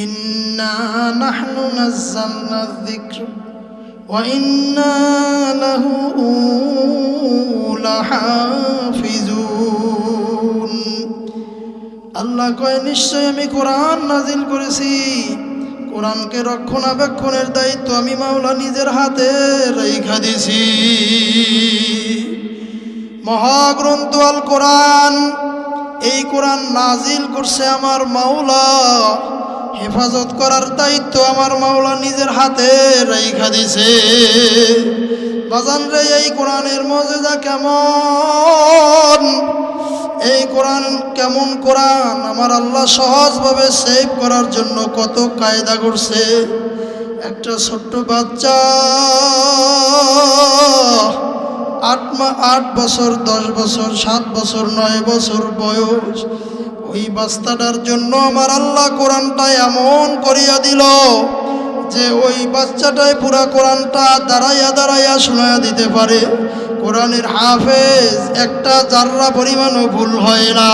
إنا نحن نزلنا الذكر وإنا له لحافظون আল্লাহ কয় নিশ্চয় আমি কোরআন নাজিল করেছি কোরআনকে রক্ষণাবেক্ষণের দায়িত্ব আমি মাওলা নিজের হাতে রেখা দিছি মহাগ্রন্থ আল কোরআন এই কোরআন নাজিল করছে আমার মাওলা হেফাজত করার দায়িত্ব আমার মাওলা নিজের হাতে রেখা দিছে। বাজান রে, এই কোরআনের মজেদা কেমন? এই কোরআন কেমন কোরআন? আমার আল্লাহ সহজভাবে সেভ করার জন্য কত কায়দা করছে। একটা ছোট্ট বাচ্চা, আট মা, আট বছর, দশ বছর, সাত বছর, নয় বছর বয়স। ওই বাচ্চাটার জন্য আমার আল্লাহ কোরআনটা এমন করিয়া দিল যে ওই বাচ্চাটাই পুরা কোরআনটা দাঁড়াইয়া দাঁড়াইয়া শোনাইয়া দিতে পারে। কোরআনের হাফেজ, একটা জাররা পরিমাণও ভুল হয় না।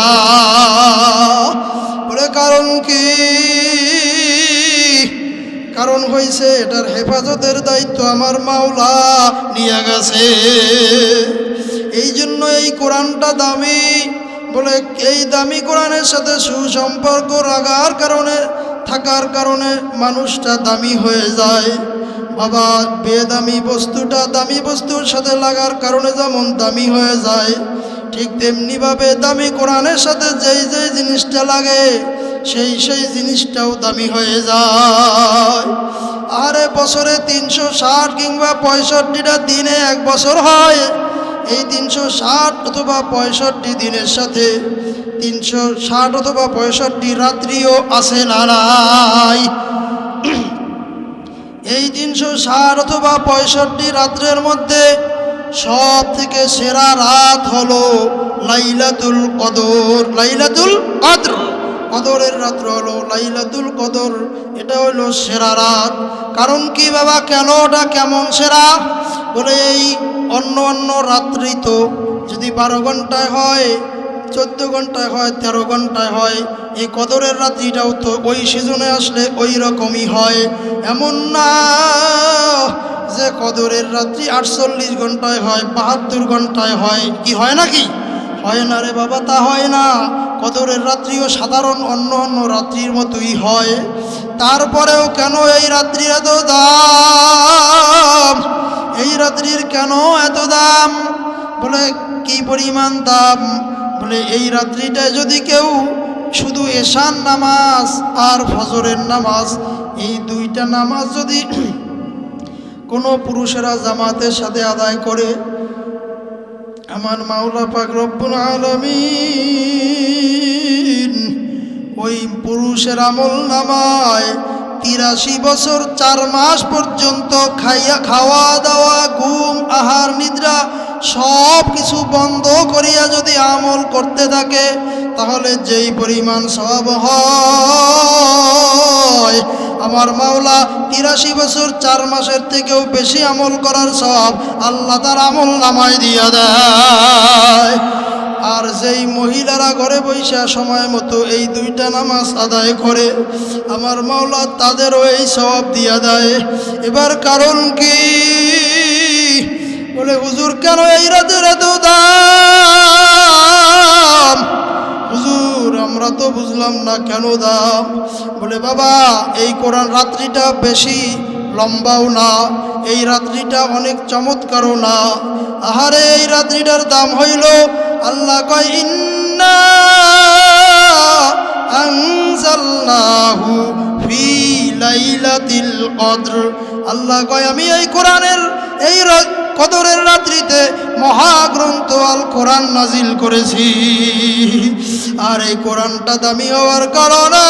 বলে কারণ কি? কারণ হয়েছে এটার হেফাজতের দায়িত্ব আমার মাওলা নিয়ে গেছে। এই জন্য এই কোরআনটা দামি বলে, এই দামি কোরআনের সাথে সুসম্পর্ক রাখার কারণে, থাকার কারণে মানুষটা দামি হয়ে যায়। বাবা, বেদামি বস্তুটা দামি বস্তুর সাথে লাগার কারণে যেমন দামি হয়ে যায়, ঠিক তেমনিভাবে দামি কোরআনের সাথে যেই যেই জিনিসটা লাগে, সেই সেই জিনিসটাও দামি হয়ে যায়। আরে বছরে তিনশো ষাট কিংবা পঁয়ষট্টিটা দিনে এক বছর হয় এই তিনশো ষাট অথবা পঁয়ষট্টি দিনের সাথে তিনশো ষাট অথবা পঁয়ষট্টি রাত্রিও আছে না এই তিনশো ষাট অথবা পঁয়ষট্টি রাত্রের মধ্যে সব থেকে সেরা রাত হলো লাইলাতুল কদর। লাইলাতুল কদর। কদরের রাত্র হলো লাইলাতুল কদর। এটা হলো সেরা রাত। কারণ কি বাবা? কেন ওটা কেমন সেরা? বলে এই অন্য অন্য রাত্রি তো যদি বারো ঘন্টায় হয়, চোদ্দ ঘন্টায় হয়, তেরো ঘন্টায় হয় এই কদরের রাত্রিটাও তো ওই সিজনে আসলে ওই রকমই হয়। এমন না যে কদরের রাত্রি আটচল্লিশ ঘন্টায় হয়, বাহাত্তর ঘন্টায় হয়, কি হয় নাকি? হয় না রে বাবা, তা হয় না। কদরের রাত্রিও সাধারণ, অন্য অন্য রাত্রির মতোই হয়। তারপরেও কেন এই রাত্রির এত দাম? এই রাত্রির কেন এত দাম? বলে, কি পরিমাণ দাম? বলে, এই রাত্রিটায় যদি কেউ শুধু এশান নামাজ আর ফজরের নামাজ, এই দুইটা নামাজ যদি কোনো পুরুষেরা জামাতের সাথে আদায় করে আমার মাওলা পাক রব্বুল আলমিন, ওই পুরুষের আমল নামায় তিরাশি বছর, চার মাস পর্যন্ত খাইয়া খাওয়া দাওয়া, ঘুম, আহার, নিদ্রা সব কিছু বন্ধ করিয়া যদি আমল করতে থাকে, তাহলে যেই পরিমাণ সব হয়। আমার মাওলা তিরাশি বছর চার মাসের থেকেও বেশি আমল করার সব আল্লাহ তার আমল নামায় দিয়া দেয়। আর যেই মহিলারা ঘরে বৈশা সময় মতো এই দুইটা নামাজ আদায় করে, আমার মাওলা তাদেরও এই সব দিয়া দেয়। এবার কারণ কি? বলে, হুজুর, কেন এই রাতের এত দাম? হুজুর, আমরা তো বুঝলাম না কেন দাম। বলে, বাবা, এই কোরআন রাত্রিটা বেশি লম্বাও না, এই রাত্রিটা অনেক চমৎকারও না। আহারে, এই রাত্রিটার দাম হইল, আল্লাহ কয়, ইন্না আল্লাহ কয়, আমি এই কোরআনের, এই কদরের রাত্রিতে মহাগ্রন্থ আল কোরআন নাজিল করেছি। আর এই কোরআনটা দামি হওয়ার কারণে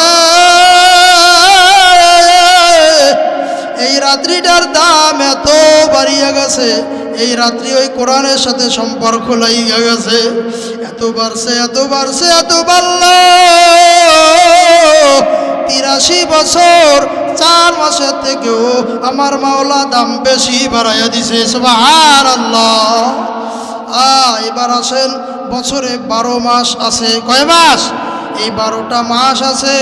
এই রাত্রিটার দাম এত বাড়িয়ে গেছে, এই রাত্রি ওই কোরআনের সাথে সম্পর্ক লাগিয়ে গেছে। এত বাড়ছে এত বাড়ছে, এত বাড়ল। তিরাশি বছর, চার মাসের থেকেও আমার মাওলা দাম বেশি বাড়াইয়া দিছে সুবহান আল্লাহ এবার আসেন, বছরে বারো মাস আছে, কয় মাস? এই বারোটা মাস আছে,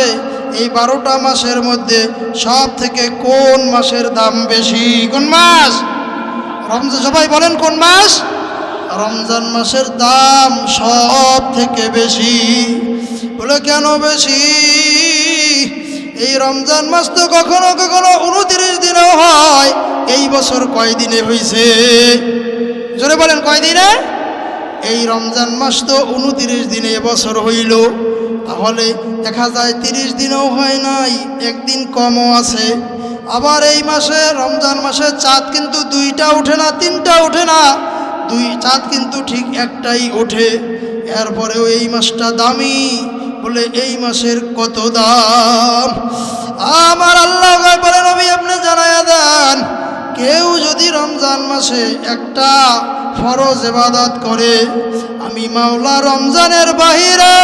এই বারোটা মাসের মধ্যে সব থেকে কোন মাসের দাম বেশি? কোন মাস? রমজান, সবাই বলেন কোন মাস? রমজান মাসের দাম সব থেকে বেশি। বলে কেন বেশি? এই রমজান মাস তো কখনো কখনো উনত্রিশ দিনেও হয়। এই বছর কয় দিনে হয়েছে জোরে বলেন কয় দিনে এই রমজান মাস তো উনত্রিশ দিনে এবছর হইল। তাহলে দেখা যায় তিরিশ দিনও হয় নাই, একদিন কমও আছে। আবার এই মাসে, রমজান মাসে চাঁদ কিন্তু দুইটা ওঠে না, তিনটা ওঠে না। দুই চাঁদ কিন্তু ঠিক একটাই ওঠে। এরপরেও এই মাসটা দামি। বলে, এই মাসের কত দাম? আমার আল্লাহ বলে, নবী, আপনি জানায়া দেন, কেউ যদি রমজান মাসে একটা ফরজ এবাদত করে, আমি মাওলা রমজানের বাহিরে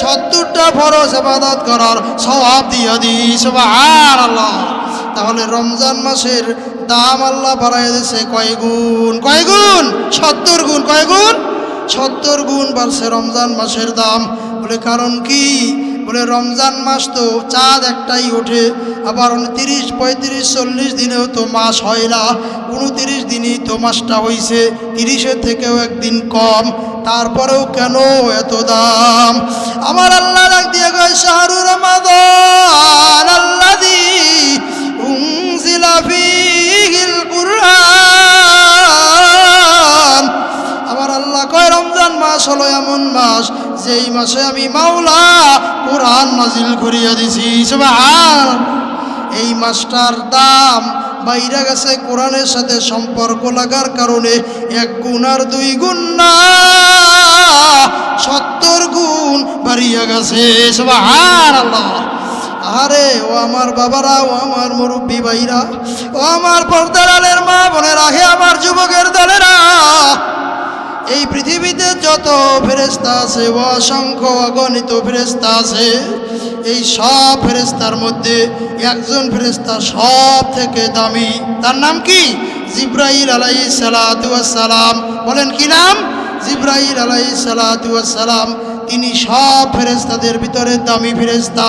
সত্তরটা ফরজ এবাদত করার স্বভাব দিয়ে সবার আল্লাহ তাহলে রমজান মাসের দাম আল্লাহ বাড়াই দিয়েছে কয় গুণ? কয় গুণ? সত্তর গুণ, কয় গুণ? সত্তর গুণ বাড়ছে রমজান মাসের দাম। বলে, কারণ কি? বলে, রমজান মাস তো চাঁদ একটাই ওঠে, আবার উনতিরিশ, পঁয়ত্রিশ, চল্লিশ দিনেও তো মাস হয় না। উনতিরিশ দিনই তো মাসটা হইছে, তিরিশের থেকেও একদিন কম, তারপরেও কেন এত দাম? আমার আল্লাহ দিয়ে গয় শাহরু রমাদান আল্লাদি উংজিলা ফিহিল কুরআন। মাস হলো এমন মাস, যেই মাসে আমি মাওলা কোরআন নাজিল করিয়া দিছি। এই মাসটার দাম বাইরে গেছে কোরআনের সাথে সম্পর্ক লাগার কারণে এক গুণ আর দুই গুণ না, সত্তর গুণ বাড়িয়া গেছে। আরে ও আমার বাবারা, ও আমার মুরব্বী ভাইরা, ও আমার পর্দার আলের মা বোনেরা, হে আমার যুবকের দলেরা এই পৃথিবীতে যত ফেরেস্তা আছে অসংখ্য অগণিত ফেরেস্তা আছে, এই সব ফেরেস্তার মধ্যে একজন ফেরেস্তা সব থেকে দামি। তার নাম কি? জিব্রাইল আলাই সালাম বলেন, কি নাম? জিব্রাইল আলাই সালাম তিনি সব ফেরেস্তাদের ভিতরে দামি ফেরেস্তা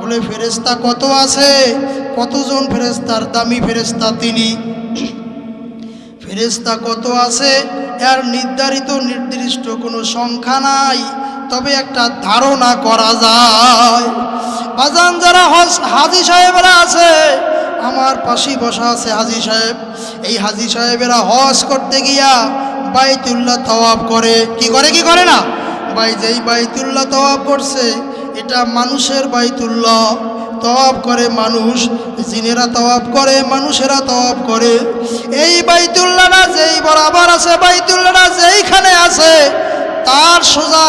বলে ফেরেস্তা কত আছে? কতজন ফেরেস্তার দামি ফেরেস্তা তিনি? ফেরেস্তা কত আছে? এর নির্ধারিত নির্দিষ্ট কোনো সংখ্যা নাই। তবে একটা ধারণা করা যায়। বাজান যারা হজ সাহেবেরা আছে, আমার পাশেই বসা আছে হাজি সাহেব। এই হাজি সাহেবেরা হজ করতে গিয়া বাইতুল্লাহ তওয়াব করে। কি করে কি করে না? বাই যেই বাইতুল্লাহ তওয়াব করছে, এটা মানুষের বাইতুল্লাহ। তওয়াব করে মানুষ, জিনেরা তওয়াব করে, মানুষেরা তওয়াব করে। এই বাইতুল্লাহরা যেই বরাবর আছে, বাইতুল্লাহরা যেইখানে আছে, তার সোজা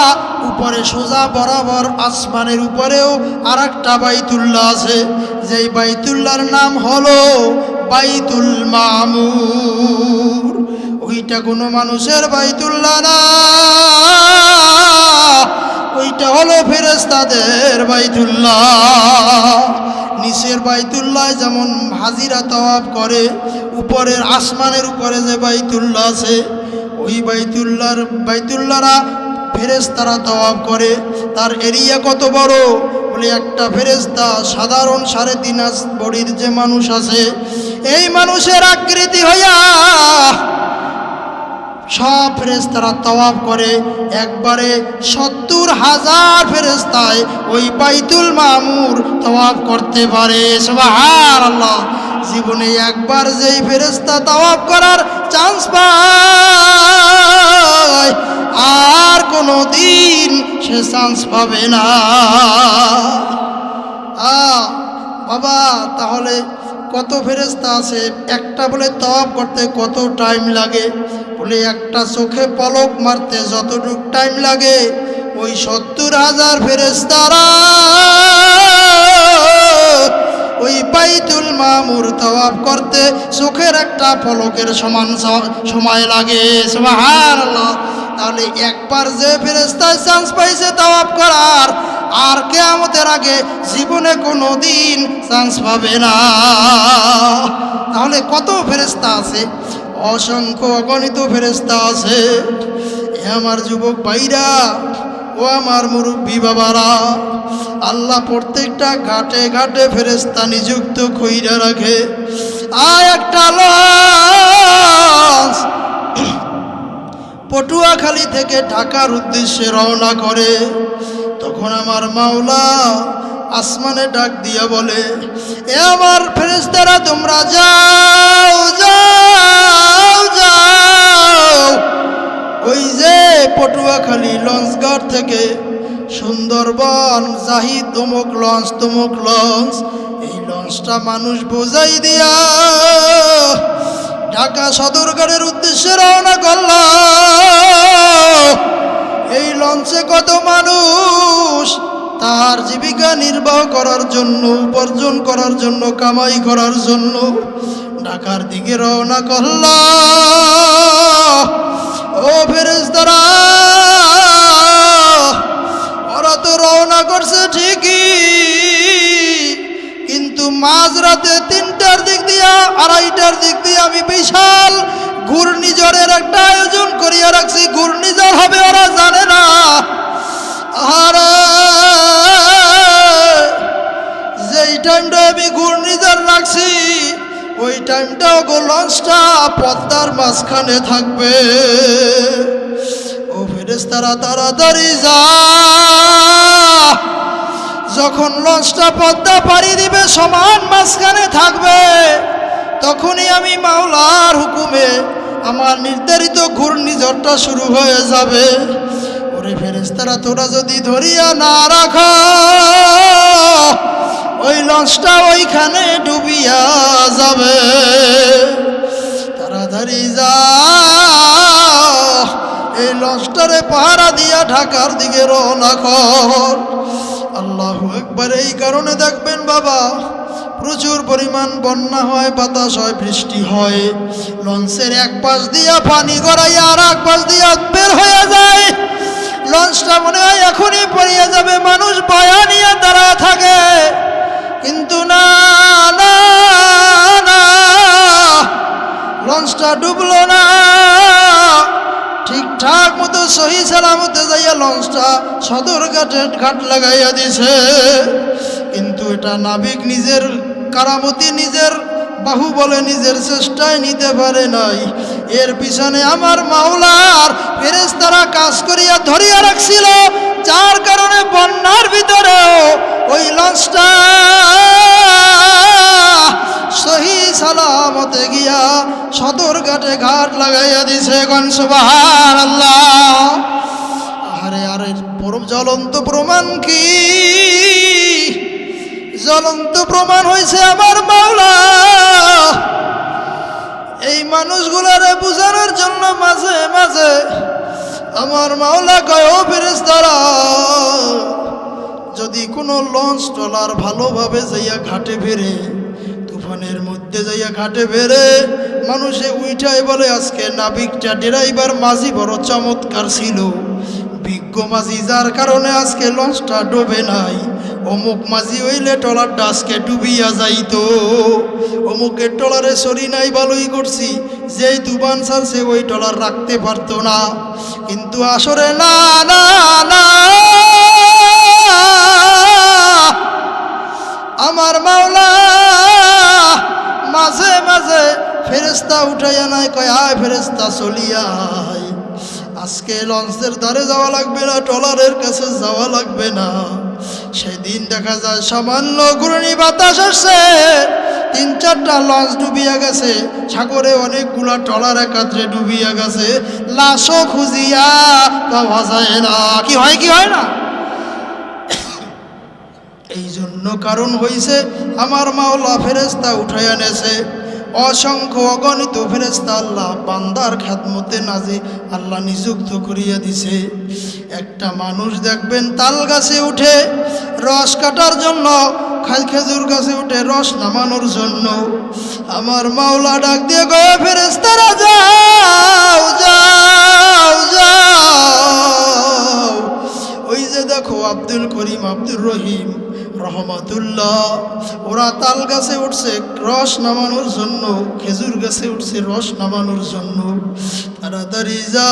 উপরে, সোজা বরাবর আসমানের উপরেও আর একটা বাইতুল্লাহ আছে। যেই বাইতুল্লাহর নাম হলো বাইতুল মামুর। ওইটা কোনো মানুষের বাইতুল্লাহ না। ওইটা হলো ফেরেস্তাদের বাইতুল্লাহ। নিচের বাইতুল্লাহ যেমন হাজিরা তওয়াব করে, উপরের আসমানের উপরে যে বাইতুল্লাহ আছে, ওই বাইতুল্লাহর বাইতুল্লাহরা ফেরেস্তারা তওয়াব করে। তার এরিয়া কত বড়? বলে একটা ফেরেস্তা সাধারণ সাড়ে তিন বডির যে মানুষ আছে, এই মানুষের আকৃতি হইয়া সব ফেরেস্তারা তওয়াব করে। একবারে সত্তর হাজার ফেরেস্তায় ওই বাইতুল মামুর তওয়াব করতে পারে। সুবহান আল্লাহ জীবনে একবার যেই ফেরেস্তা তওয়াব করার চান্স পায়, আর কোনো দিন সে চান্স পাবে না। বাবা, তাহলে কত ফেরেস্তা আছে? একটা বলে তওয়াব করতে কত টাইম লাগে? বলে একটা চোখে পলক মারতে যতটুক টাইম লাগে, ওই সত্তর হাজার ফেরেস্তারা ওই বাইতুল মামুর তওয়াব করতে চোখের একটা পলকের সমান সময় লাগে। তাহলে একবার যে ফেরেস্তায় চান্স পাইছে তওয়াব করার, আর কেয়ামতের আগে জীবনে কোনো দিন চান্স পাবে না। তাহলে কত ফেরেস্তা আছে? অসংখ্য অগণিত ফেরেস্তা আছে। আমার যুবক ভাইরা, ও আমার মুরব্বী বাবারা, আল্লাহ প্রত্যেকটা ঘাটে ঘাটে ফেরেস্তা নিযুক্ত কইরা রাখে। আর একটা লঞ্চ পটুয়াখালী থেকে ঢাকার উদ্দেশ্যে রওনা করে। তখন আমার মাওলা আসমানে ডাক দিয়া বলে, এ আমার ফেরেস্তারা তোমরা যাও যাও যাও। ওই যে পটুয়াখালী লঞ্চঘাট থেকে সুন্দরবন, জাহিদ তমুক লঞ্চ তমুক লঞ্চ, এই লঞ্চটা মানুষ বোঝাই দিয়া ঢাকা সদরঘাটের উদ্দেশ্যে রওনা করল। এই লঞ্চে কত মানুষ? তার জীবিকা নির্বাহ করার জন্য, উপার্জন করার জন্য, কামাই করার জন্য ঢাকার দিকে রওনা করল ও ফেরেস্তারা ওরা তো রওনা করছে ঠিকই, কিন্তু মাঝরাতে তিনটার দিক দিয়া, আড়াইটার দিক দিয়ে আমি বিশাল ঘূর্ণিঝড়ের একটা আয়োজন মাঝখানে থাকবে। ও ফেরেস্তারা তাড়াতাড়ি যা। যখন লঞ্চটা পদ্মা পাড়ি দিবে, সমান মাঝখানে থাকবে। তখনই আমি মাওলার হুকুমে আমার নির্ধারিত ঘূর্ণিঝড়টা শুরু হয়ে যাবে। ওরে ফেরেস্তারা তোরা যদি ধরিয়া না রাখ, ওই লঞ্চটা ওইখানে ডুবিয়া যাবে। এই লঞ্চটারে পাহারা দিয়া ঢাকার দিকে রওনা কর। আল্লাহ একবার এই কারণে দেখবেন বাবা, প্রচুর পরিমাণ বন্যা হয়, বাতাস হয়, বৃষ্টি হয়। লঞ্চের এক পাশ দিয়া পানি গড়াইয়া আর এক পাশ দিয়া বের হয়ে যায়। লঞ্চটা মনে হয় এখনই পড়িয়ে যাবে, মানুষ বয়া নিয়ে দাঁড়ায় থাকে। কিন্তু না না লঞ্চটা ডুবলো না। ঠিকঠাক মতো সহি সালামতে যাইয়া লঞ্চটা সদর ঘাটে ঘাট লাগাইয়া দিছে। কিন্তু এটা নাবিক নিজের, কারামতি নিজের বাহু বলে নিজের চেষ্টায় নিতে পারে নাই। এর পিছনে আমার মাওলার ফেরেস্তারা কাজ করিয়া ধরিয়া রাখছিল, যার কারণে বন্যার ভিতরেও ওই লঞ্চটা সহি সালামতে গিয়া সদর ঘাটে ঘাট লাগাইয়া দিছে গন সুবাহান আল্লাহ আরে আরে পরম জ্বলন্ত প্রমাণ কি? জ্বলন্ত প্রমাণ হয়েছে আমার মাওলা। এই মানুষগুলারে বুঝানোর জন্য মাঝে মাঝে আমার মাওলা কয়, ও ফেরেস্তারা যদি কোনো লঞ্চ ট্রলার ভালোভাবে যাইয়া ঘাটে ফেরে তুফানের মধ্যে যাইয়া ঘাটে ফেরে মানুষে উইঠাই বলে, আজকে নাবিকটা ড্রাইভার মাঝি বড় চমৎকার ছিল। বিজ্ঞ মাঝি যার কারণে আজকে লঞ্চটা ডোবে নাই। অমুক মাঝি হইলে টলারটা আজকে ডুবিয়া যাইতো। অমুকের টলারে সরি নাই ভালোই করছি, যেই দুবান ছাড়ছে ওই টলার রাখতে পারতো না। কিন্তু আসরে না না না, আমার মাওলা ফেরেস্তা উঠাইয়া নাই, কয়, আয় ফেরেস্তা চলিয়া আয়। আজকে লঞ্চের ধারে যাওয়া লাগবে না, ট্রলারের কাছে যাওয়া লাগবে না। সেদিন দেখা যায় সামান্য ঘূর্ণি বাতাস আসছে, তিন চারটা লঞ্চ ডুবিয়া গেছে, সাগরে অনেকগুলা ট্রলার একাত্রে ডুবিয়া গেছে। লাশও খুঁজিয়া পাওয়া যায় না। কি হয় কি হয় না? এই জন্য কারণ হইছে, আমার মাওলা ফেরেস্তা উঠাইয়া নেছে অসংখ্য অগণিত ফেরেস্তা আল্লাহ বান্দার খ্যাতমতে নাজে আল্লাহ নিযুক্ত করিয়া দিছে। একটা মানুষ দেখবেন তাল গাছে উঠে, রস কাটার জন্য, খাল খেজুর গাছে উঠে রস নামানোর জন্য। আমার মাওলা ডাক দিয়ে গো ফেরেস্তারা যাও যাও যাও। ওই যে দেখো আব্দুল করিম, আব্দুর রহিম রহমাতুল্লাহ। ওরা তাল গাছে উঠছে, রস নামানোর জন্য, খেজুর গাছে উঠছে, রস নামানোর জন্য। তাড়াতাড়ি যা।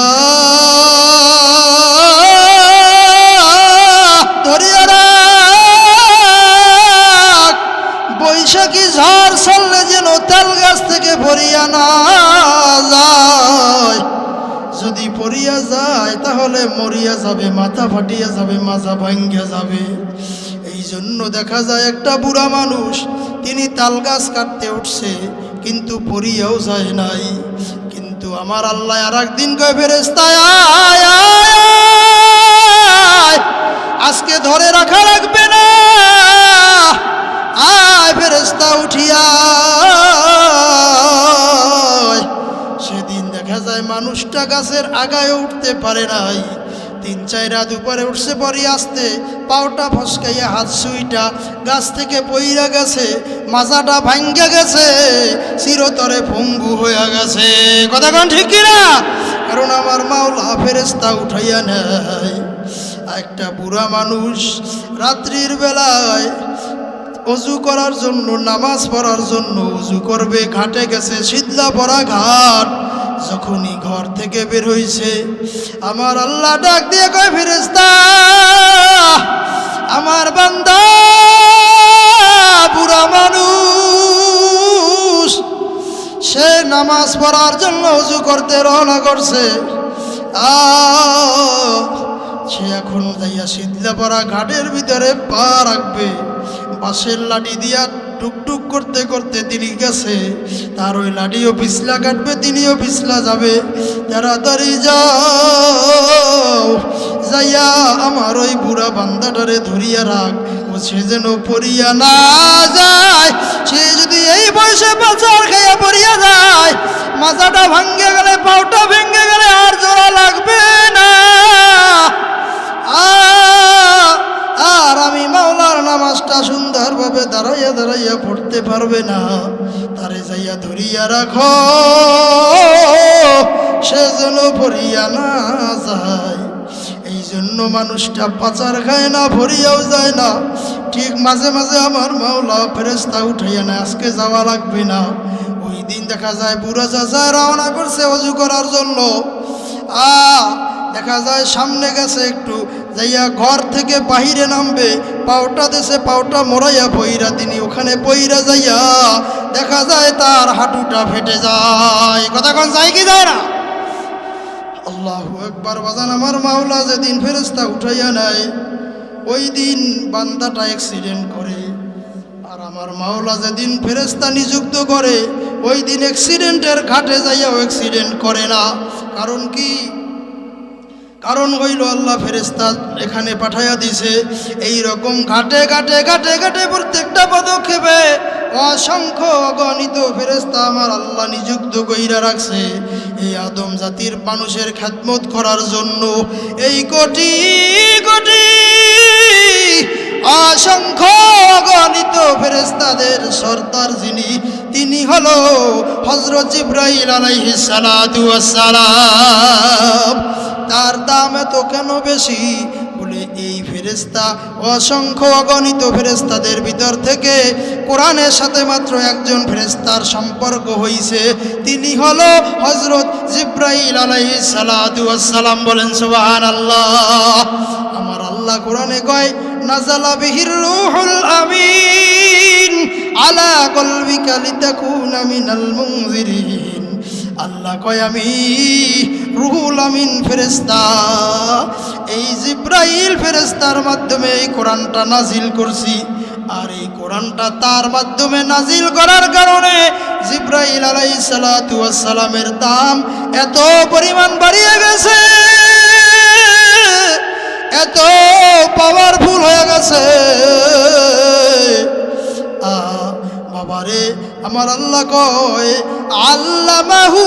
বৈশাখী ঝড় চললে যেন তাল গাছ থেকে ভরিয়া না যায়। যদি পড়িয়া যায়, তাহলে মরিয়া যাবে, মাথা ফাটিয়া যাবে, মাজা ভাঙ্গিয়া যাবে। এই জন্য দেখা যায় একটা বুড়া মানুষ, তিনি তাল গাছ কাটতে উঠছে, কিন্তু পড়িয়াও যায় নাই। কিন্তু আমার আল্লাহ আর একদিন কয় ফেরেস্তায় আজকে ধরে রাখা লাগবে না। আয় ফেরেস্তা উঠিয়া সেদিন দেখা যায় মানুষটা গাছের আগায় উঠতে পারে নাই। তিন চার রাত উপরে উঠছে পরে আসতে, পাওটা ফসকাইয়া হাত সুইটা, গাছ থেকে পইরা গেছে, মাজাটা ভাঙ্গা গেছে, চিরতরে ভঙ্গু হইয়া গেছে। কথা কোন ঠিক কিনা? কারণ আমার মাওলা ফেরেস্তা উঠাইয়া নেয়। একটা বুড়া মানুষ রাত্রির বেলায় অজু করার জন্য, নামাজ পড়ার জন্য অজু করবে, ঘাটে গেছে শীতলা পড়া ঘাট যখনই ঘর থেকে বের হইছে, আমার আল্লাহ ডাক দিয়ে কয় ফেরেস্তা আমার বান্দা, বুড়া মানুষ, সে নামাজ পড়ার জন্য উজু করতে রওনা করছে। সে এখন যাইয়া শীতলাপাড়া ঘাটের ভিতরে পা রাখবে। বাঁশের লাঠি দিয়া টুকটুক করতে করতে তিনি গেছে। তার ওই লাঠিও পিছলা কাটবে, তিনিও পিছলা যাবে। তাড়াতাড়ি যাও, যাইয়া আমার ওই বুড়া বান্দাটারে ধরিয়া রাখ। ও সে যেন পড়িয়া না যায়, সে যদি এই বয়সে পাচার খাইয়া পড়িয়া যায়, মাথাটা ভাঙ্গে গেলে পাউটা ভেঙে গেলে আর জোড়া লাগবে না। আ- আর আমি মাওলার নামাজটা সুন্দরভাবে দাঁড়াইয়া দাঁড়াইয়া পড়তে পারবে না। তারে যাইয়া ধরিয়া রাখো। সে যেন পড়িয়া না যায়। এই জন্য মানুষটা পাচার খায় না, ভরিয়াও যায় না। ঠিক মাঝে মাঝে আমার মাওলা ফেরেস্তা উঠাইয়া না, আজকে যাওয়া লাগবে না। ওই দিন দেখা যায় বুড়া চাচা রওনা করছে অজু করার জন্য। আ দেখা যায় সামনে গেছে একটু, যাইয়া ঘর থেকে বাহিরে নামবে পাউটা দেশে পাউটা মরাইয়া পইরা তিনি ওখানে পইরা যাইয়া দেখা যায় তার হাঁটুটা ফেটে যায়। কথা কোন, যায় কি যায় না? আল্লাহ একবার বাজান আমার মাওলা যেদিন ফেরেস্তা উঠাইয়া নেয় ওই দিন বান্দাটা অ্যাক্সিডেন্ট করে। আর আমার মাওলা যেদিন ফেরেস্তা নিযুক্ত করে, ওই দিন অ্যাক্সিডেন্টের ঘাটে যাইয়াও অ্যাক্সিডেন্ট করে না। কারণ কি? কারণ হইল আল্লাহ ফেরেস্তা এখানে পাঠাইয়া দিছে এই রকম ঘাটে ঘাটে ঘাটে ঘাটে প্রত্যেকটা পদক্ষেপে অসংখ্য অগণিত ফেরেস্তা আমার আল্লাহ নিযুক্ত কইরা রাখছে। এই আদম জাতির মানুষের খ্যাতমত করার জন্য এই কোটি কোটি অসংখ্য অগণিত ফেরেস্তাদের সর্দার যিনি, তিনি হলো হজরত জিব্রাইল আলাইহিস সালাম। তার দাম এত কেন বেশি? বলে, এই ফেরেস্তা অসংখ্য অগণিত ফেরেস্তাদের ভিতর থেকে কোরআনের সাথে মাত্র একজন ফেরেস্তার সম্পর্ক হইছে। তিনি হল হজরত জিব্রাইল আলাইহি সালাম বলেন সুবাহান আল্লাহ আমার আল্লাহ কোরআনে কয় নাজালা বিহির রুহুল আমিন আলা কলবিকা লিতাকুনা মুনজিরিন। আল্লাহ কয়, আমি রুহুল আমিন ফেরেস্তা এই জিব্রাইল ফেরেস্তার মাধ্যমে এই কোরআনটা নাজিল করছি। আর এই কোরআনটা তার মাধ্যমে নাজিল করার কারণে জিব্রাইল আলাই সালামের দাম এত পরিমাণ বাড়িয়ে গেছে। এত পাওয়ারফুল হয়ে গেছে। বাবারে, আমার আল্লাহ কয় আল্লামাহু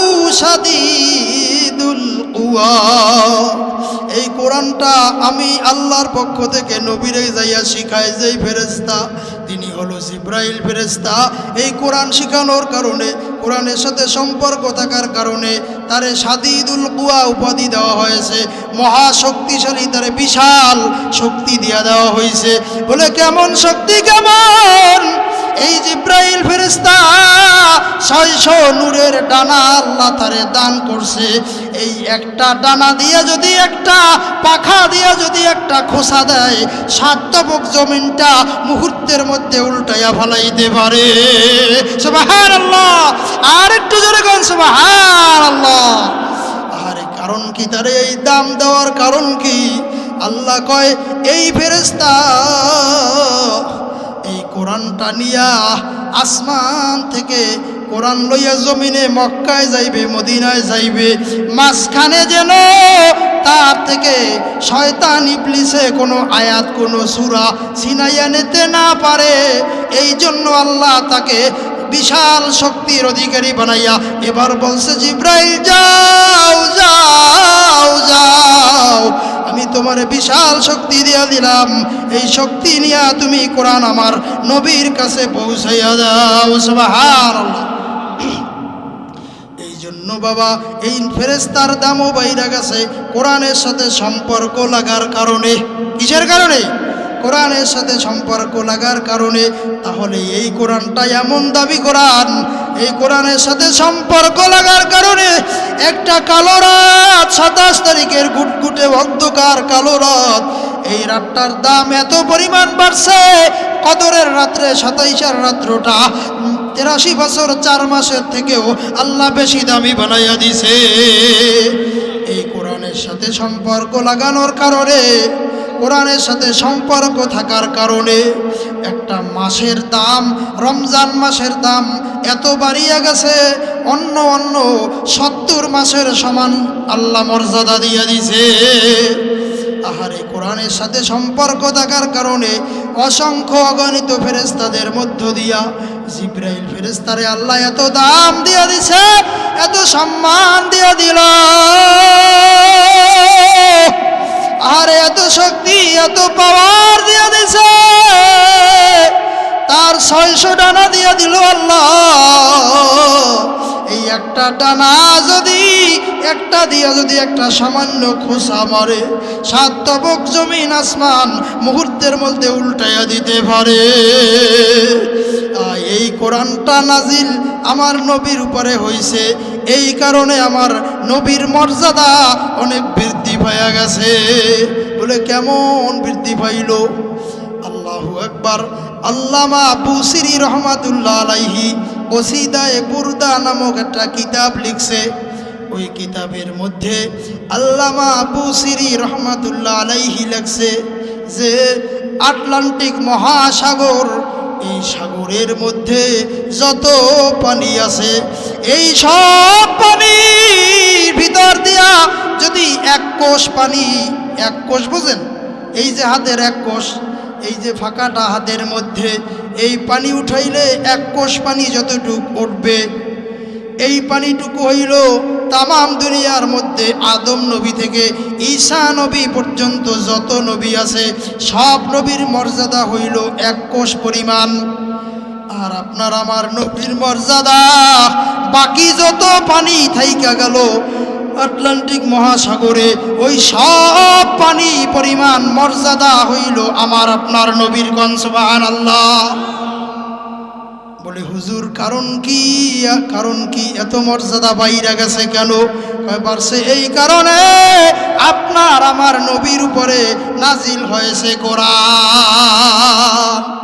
এই কোরআনটা আমি আল্লাহর পক্ষ থেকে নবীরে যাইয়া শিখাই, যেই ফেরেস্তা তিনি হলো জিব্রাইল ফেরেস্তা এই কোরআন শিখানোর কারণে কোরআনের সাথে সম্পর্ক থাকার কারণে তারে সাদিদুল কুয়া উপাধি দেওয়া হয়েছে। মহাশক্তিশালী তারে বিশাল শক্তি দিয়া দেওয়া হয়েছে। বলে কেমন শক্তি, কেমন? এই জিব্রাইল ফেরেস্তা ছয়শো নূরের ডানা আল্লাহ তারে দান করছে। এই একটা ডানা দিয়ে যদি একটা, পাখা দিয়ে যদি একটা খোসা দেয় সাতবক জমিনটা মুহূর্তের মধ্যে উল্টাইয়া ফেলাইতে পারে। আল্লাহ আর একটু জোরে আল্লাহ আরে কারণ কি? তারে এই দাম দেওয়ার কারণ কি? আল্লাহ কয়, এই ফেরেস্তা এই কোরআনটা নিয়া আসমান থেকে কোরআন লইয়া জমিনে মক্কায় যাইবে, মদিনায় যাইবে। মাঝখানে যেন তার থেকে শয়তান ইবলিসে কোনো আয়াত, কোনো সুরা সিনাইয়া নিতে না পারে। এই জন্য আল্লাহ তাকে বিশাল শক্তির অধিকারী বানাইয়া এবার বলছে, জিব্রাইল, যাও যাও যাও। আমি তোমার বিশাল শক্তি দিয়া দিলাম। এই শক্তি নিয়া তুমি কোরআন আমার নবীর কাছে পৌঁছাইয়া দাও। এই জন্য বাবা, এই ফেরেস্তার দামও বাইরা গেছে কোরআনের সাথে সম্পর্ক লাগার কারণে। কিসের কারণে? কোরআনের সাথে সম্পর্ক লাগার কারণে, তাহলে এই কোরআনটা এমন দাবি কোরআন। এই কোরআনের সাথে সম্পর্ক লাগার কারণে একটা কালো রাত, সাতাশ তারিখের গুটগুটে অন্ধকার কালো রাত। এই রাতটার দাম এত পরিমাণ বাড়ছে, কদরের রাত্রে, সাতাইশের রাত্রটা তেরাশি বছর, চার মাসের থেকেও আল্লাহ বেশি দামি বানাইয়া দিছে। এই কোরআনের সাথে সম্পর্ক লাগানোর কারণে কোরআনের সাথে সম্পর্ক থাকার কারণে একটা মাসের দাম, রমজান মাসের দাম এত বাড়িয়ে গেছে, অন্য অন্য সত্তর মাসের সমান আল্লাহ মর্যাদা দিয়ে দিছে। আহারে কোরআনের সাথে সম্পর্ক থাকার কারণে অসংখ্য অগণিত ফেরেস্তাদের মধ্য দিয়া জিব্রাইল ফেরেস্তারে আল্লাহ এত দাম দিয়া দিছে, এত সম্মান দিয়া দিল। আর এত শক্তি, এত পাওয়ার দিয়া দিছে। তার ছয়শো ডানা দিয়া দিল আল্লাহ। এই একটা ডানা যদি, একটা দিয়া যদি একটা সামান্য খোসা মারে, সাত জমিন আসমান মুহূর্তের মধ্যে উল্টাইয়া দিতে পারে। এই কোরআনটা নাজিল আমার নবীর উপরে হইছে। এই কারণে আমার নবীর মর্যাদা অনেক বৃদ্ধি পাইয়া গেছে। বলে কেমন বৃদ্ধি পাইল? আল্লাহু একবার আল্লামা আবু বুসিরি রহমাতুল্লাহ আলাইহি ওসিদায়ে বুরদা নামক একটা কিতাব লিখছে। ওই কিতাবের মধ্যে আল্লামা বুসিরি রহমাতুল্লাহ আলাইহি লিখছে যে, আটলান্টিক মহাসাগর এই সাগরের মধ্যে যত পানি আছে, এই সব পানির ভিতর দিয়া যদি এক কোষ পানি, এক কোষ বুঝেন? এই যে হাতের এক কোষ, এই যে ফাঁকাটা হাতের মধ্যে, এই পানি উঠাইলে এক কোষ পানি যতটুক উঠবে, এই পানিটুকু হইল তামাম দুনিয়ার মধ্যে আদম নবী থেকে ঈশা নবী পর্যন্ত যত নবী আছে, সব নবীর মর্যাদা হইল এক কোষ পরিমাণ। আর আপনার আমার নবীর মর্যাদা, বাকি যত পানি থাইকা গেল, আটলান্টিক মহাসাগরে ওই সব পানি পরিমাণ মর্যাদা হইল আমার আপনার নবীর গঞ্জবান আল্লাহ বলে হুজুর, কারণ কি? কারণ কি? এত মর্যাদা বাইরে গেছে কেন? পারছে এই কারণে আপনার আমার নবীর উপরে নাজিল হয়েছে কোরআন।